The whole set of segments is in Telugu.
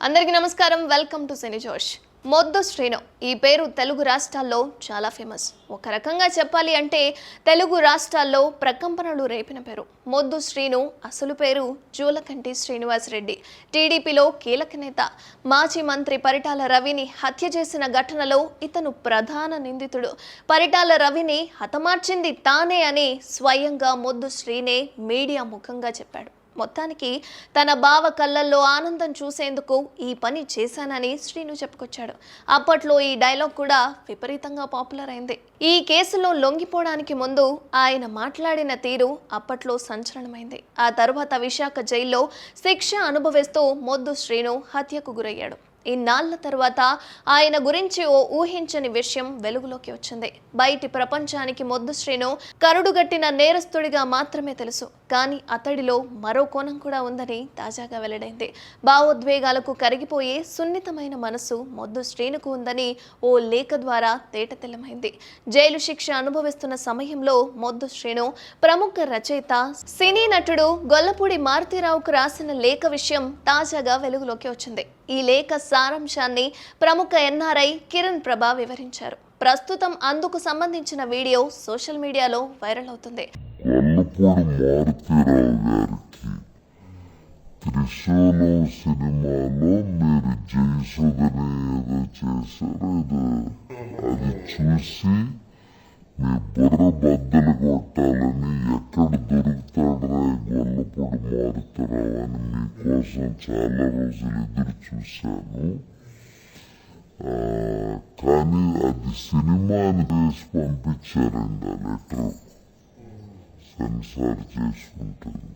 అందరికీ నమస్కారం. వెల్కమ్ టు సినీ జోష్. మొద్దు శ్రీను ఈ పేరు తెలుగు రాష్ట్రాల్లో చాలా ఫేమస్. ఒక రకంగా చెప్పాలి అంటే తెలుగు రాష్ట్రాల్లో ప్రకంపనలు రేపిన పేరు. మొద్దు శ్రీను అసలు పేరు జూలకంటి శ్రీనివాస్ రెడ్డి టీడీపీలో కీలక నేత మాజీ మంత్రి పరిటాల రవిని హత్య చేసిన ఘటనలో ఇతను ప్రధాన నిందితుడు. పరిటాల రవిని హతమార్చింది తానే అని స్వయంగా మొద్దు శ్రీనే మీడియా ముఖంగా చెప్పాడు. మొత్తానికి తన బావ కళ్ళల్లో ఆనందం చూసేందుకు ఈ పని చేశానని శ్రీను చెప్పుకొచ్చాడు. అప్పట్లో ఈ డైలాగ్ కూడా విపరీతంగా పాపులర్ అయింది. ఈ కేసులో లొంగిపోవడానికి ముందు ఆయన మాట్లాడిన తీరు అప్పట్లో సంచలనమైంది. ఆ తర్వాత విశాఖ జైల్లో శిక్ష అనుభవిస్తూ మొద్దు శ్రీను హత్యకు గురయ్యాడు. ఇన్నాళ్ళ తర్వాత ఆయన గురించి ఓ ఊహించని విషయం వెలుగులోకి వచ్చింది. బయటి ప్రపంచానికి మొద్దు శ్రీను కరుడుగట్టిన నేరస్తుడిగా మాత్రమే తెలుసు. కానీ అతడిలో మరో కోణం కూడా ఉందని తాజాగా వెల్లడైంది. భావోద్వేగాలకు కరిగిపోయే సున్నితమైన మనసు మొద్దు శ్రీనుకు ఉందని ఓ లేఖ ద్వారా తేటతెల్లమైంది జైలు శిక్ష అనుభవిస్తున్న సమయంలో మొద్దు శ్రీను ప్రముఖ రచయిత సినీ నటుడు గొల్లపూడి మారుతీరావుకు రాసిన లేఖ విషయం తాజాగా వెలుగులోకి వచ్చింది. ఈ లేఖ సారాంశాన్ని ప్రముఖ ఎన్ఆర్ఐ కిరణ్ ప్రభా వివరించారు. ప్రస్తుతం అందుకు సంబంధించిన వీడియో సోషల్ మీడియాలో వైరల్ అవుతుంది. వల్లపూడి త్రిశూలం సినిమాలో మీరు జయసుధని ఏదో చేశారు ఏదో అది చూసి మీ బుర్ర బద్దలు కొట్టాలని ఎక్కడ దొరుకుతాడరా ఈ గొల్లపూడి మారుతీరావు అని మీకోసం చాలా రోజులు ఎదురు చూశాను ఆ, కానీ అది సినిమా అని చేసి పంపించారండి ఆ లెటర్ సెన్సార్ చేసుకుంటుంది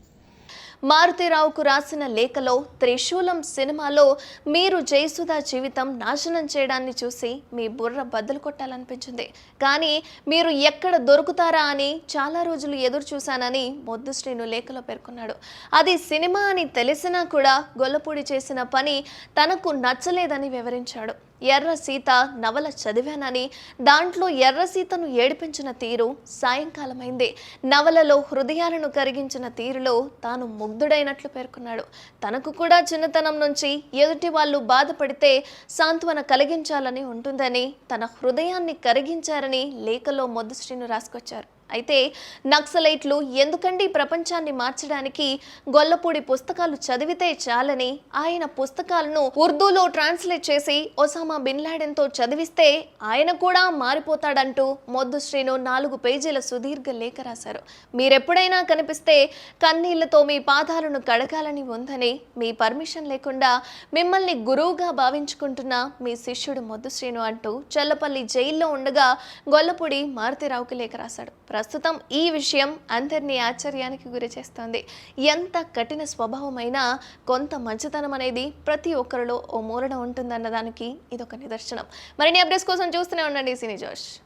మారుతిరావుకు రాసిన లేఖలో త్రిశూలం సినిమాలో మీరు జయసుధ జీవితం నాశనం చేయడాన్ని చూసి మీ బుర్ర బద్దలు కొట్టాలనిపించింది. కానీ మీరు ఎక్కడ దొరుకుతారా అని చాలా రోజులు ఎదురు చూశానని మొద్దు శ్రీను లేఖలో పేర్కొన్నాడు. అది సినిమా అని తెలిసినా కూడా గొల్లపూడి చేసిన పని తనకు నచ్చలేదని వివరించాడు. ఎర్ర సీత నవల చదివానని దాంట్లో ఎర్ర సీతను ఏడిపించిన తీరు సాయంకాలమైంది. నవలలో హృదయాలను కరిగించిన తీరులో తాను ముగ్ధుడైనట్లు పేర్కొన్నాడు. తనకు కూడా చిన్నతనం నుంచి ఎదుటి వాళ్ళు బాధపడితే సాంత్వన కలిగించాలని ఉంటుందని తన హృదయాన్ని కరిగించారని లేఖలో మొదశ్రీను రాసుకొచ్చారు. అయితే నక్సలైట్లు ఎందుకండి ప్రపంచాన్ని మార్చడానికి గొల్లపూడి పుస్తకాలు చదివితే చాలని ఆయన పుస్తకాలను ఉర్దూలో ట్రాన్స్లేట్ చేసి ఒసామా బిన్లాడెన్తో చదివిస్తే ఆయన కూడా మారిపోతాడంటూ మొద్దు శ్రీను నాలుగు పేజీల సుదీర్ఘ లేఖ రాశారు. మీరెప్పుడైనా కనిపిస్తే కన్నీళ్ళతో మీ పాదాలను కడగాలని ఉందని మీ పర్మిషన్ లేకుండా మిమ్మల్ని గురువుగా భావించుకుంటున్న మీ శిష్యుడు మొద్దు శ్రీను అంటూ చల్లపల్లి జైల్లో ఉండగా గొల్లపూడి మారుతిరావుకి లేఖ రాశాడు. ప్రస్తుతం ఈ విషయం అందరినీ ఆశ్చర్యానికి గురి చేస్తోంది. ఎంత కఠిన స్వభావమైనా కొంత మంచితనం అనేది ప్రతి ఒక్కరిలో ఓ మూలన ఉంటుందన్న దానికి ఇదొక నిదర్శనం. మరిన్ని అప్డేట్స్ కోసం చూస్తూనే ఉండండి. సినీ జోష్.